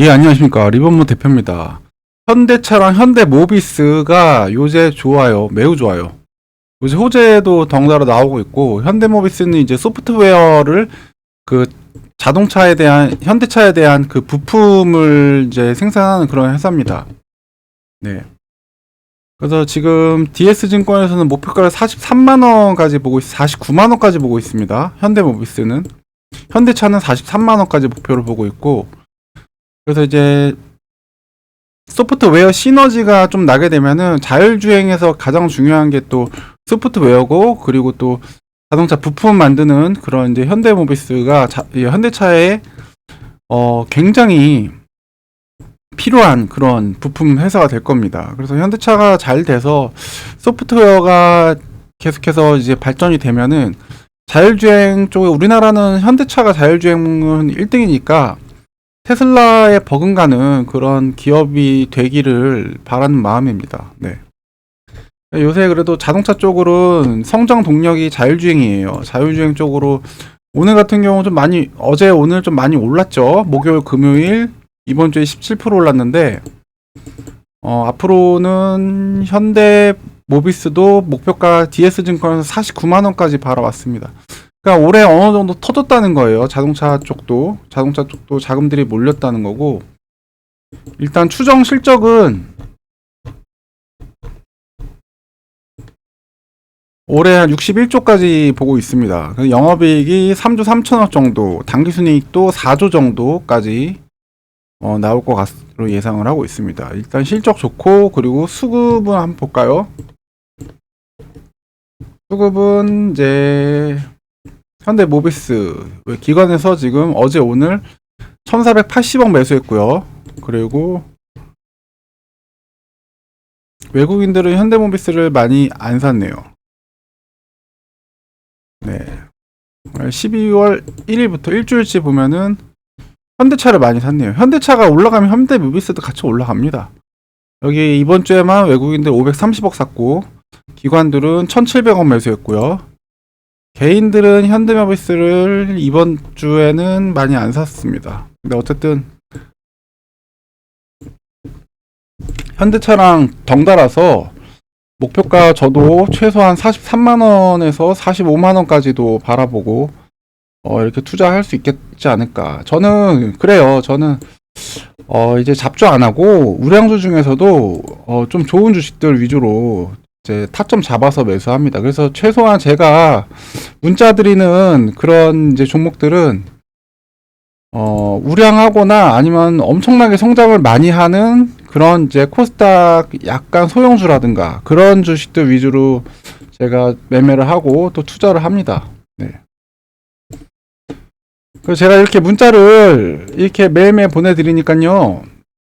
예, 안녕하십니까. 리본모 대표입니다. 현대차랑 현대 모비스가 요새 좋아요. 매우 좋아요. 요새 호재도 덩달아 나오고 있고, 현대 모비스는 이제 소프트웨어를 그 자동차에 대한, 현대차에 대한 그 부품을 이제 생산하는 그런 회사입니다. 네. 그래서 지금 DS증권에서는 목표가를 43만원까지 보고 있, 49만원까지 보고 있습니다. 현대 모비스는. 현대차는 43만원까지 목표를 보고 있고, 그래서 이제 소프트웨어 시너지가 좀 나게 되면은 자율주행에서 가장 중요한 게 또 소프트웨어고 그리고 또 자동차 부품 만드는 그런 이제 현대모비스가 자, 이 현대차에 어 굉장히 필요한 그런 부품 회사가 될 겁니다. 그래서 현대차가 잘 돼서 소프트웨어가 계속해서 이제 발전이 되면은 자율주행 쪽에 우리나라는 현대차가 자율주행은 1등이니까 테슬라에 버금가는 그런 기업이 되기를 바라는 마음입니다. 네. 요새 그래도 자동차 쪽으로는 성장 동력이 자율주행이에요. 자율주행 쪽으로 오늘 같은 경우 좀 많이 어제 오늘 좀 많이 올랐죠. 목요일 금요일 이번 주에 17% 올랐는데 어, 앞으로는 현대 모비스도 목표가 DS 증권에서 49만 원까지 바라왔습니다. 그러니까 올해 어느 정도 터졌다는 거예요. 자동차 쪽도 자동차 쪽도 자금들이 몰렸다는 거고 일단 추정 실적은 올해 한 61조까지 보고 있습니다. 영업이익이 3조 3천억 정도, 당기순이익도 4조 정도까지 어, 나올 것 같으로 예상을 하고 있습니다. 일단 실적 좋고 그리고 수급은 한번 볼까요? 수급은 이제 현대 모비스 기관에서 지금 어제 오늘 1480억 매수했고요. 그리고 외국인들은 현대 모비스를 많이 안 샀네요. 네. 12월 1일부터 일주일치 보면은 현대차를 많이 샀네요. 현대차가 올라가면 현대 모비스도 같이 올라갑니다. 여기 이번 주에만 외국인들 530억 샀고 기관들은 1,700억 매수했고요. 개인들은 현대모비스를 이번 주에는 많이 안 샀습니다. 근데 어쨌든 현대차랑 덩달아서 목표가 저도 최소한 43만 원에서 45만 원까지도 바라보고 어, 이렇게 투자할 수 있겠지 않을까. 저는 그래요. 저는 어, 이제 잡주 안 하고 우량주 중에서도 어, 좀 좋은 주식들 위주로 이제 타점 잡아서 매수합니다. 그래서 최소한 제가 문자 드리는 그런 이제 종목들은 어, 우량하거나 아니면 엄청나게 성장을 많이 하는 그런 이제 코스닥 약간 소형주라든가 그런 주식들 위주로 제가 매매를 하고 또 투자를 합니다. 네. 그래서 제가 이렇게 문자를 이렇게 매일매일 보내드리니까요.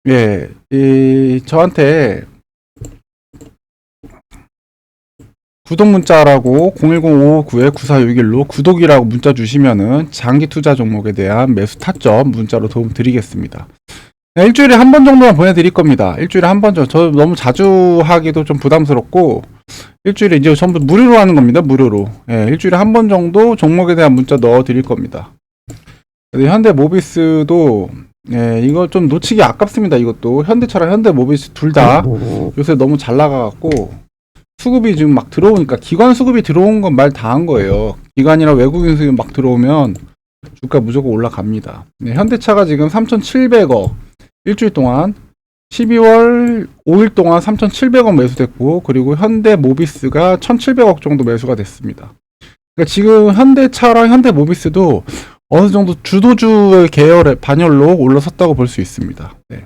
예, 이, 저한테 구독 문자라고 010-559-9461로 구독이라고 문자 주시면은 장기 투자 종목에 대한 매수 타점 문자로 도움 드리겠습니다. 네, 일주일에 한 번 정도만 보내드릴 겁니다. 일주일에 한 번 정도. 저 너무 자주 하기도 좀 부담스럽고 일주일에 이제 전부 무료로 하는 겁니다. 무료로. 예, 일주일에 한 번 정도 종목에 대한 문자 넣어 드릴 겁니다. 현대 모비스도 예, 이거 좀 놓치기 아깝습니다. 이것도 현대차랑 현대 모비스 둘 다 요새 너무 잘 나가갖고 수급이 지금 막 들어오니까 기관 수급이 들어온 건 말 다 한 거예요. 기관이나 외국인 수급이 막 들어오면 주가 무조건 올라갑니다. 네, 현대차가 지금 3,700억 일주일 동안 12월 5일 동안 3,700억 매수됐고 그리고 현대 모비스가 1,700억 정도 매수가 됐습니다. 그러니까 지금 현대차랑 현대 모비스도 어느 정도 주도주의 계열의 반열로 올라섰다고 볼 수 있습니다. 네.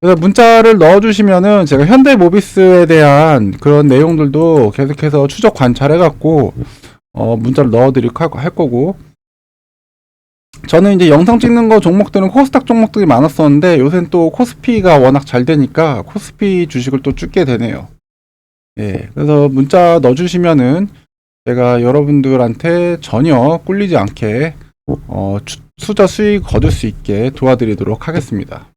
그래서 문자를 넣어주시면은 제가 현대 모비스에 대한 그런 내용들도 계속해서 추적 관찰해갖고 어, 문자를 넣어드릴 할, 할 거고 저는 이제 영상 찍는 거 종목들은 코스닥 종목들이 많았었는데 요새는 또 코스피가 워낙 잘 되니까 코스피 주식을 또 찍게 되네요. 예, 그래서 문자 넣어주시면은 제가 여러분들한테 전혀 꿀리지 않게 어, 추- 투자 수익 거둘 수 있게 도와드리도록 하겠습니다.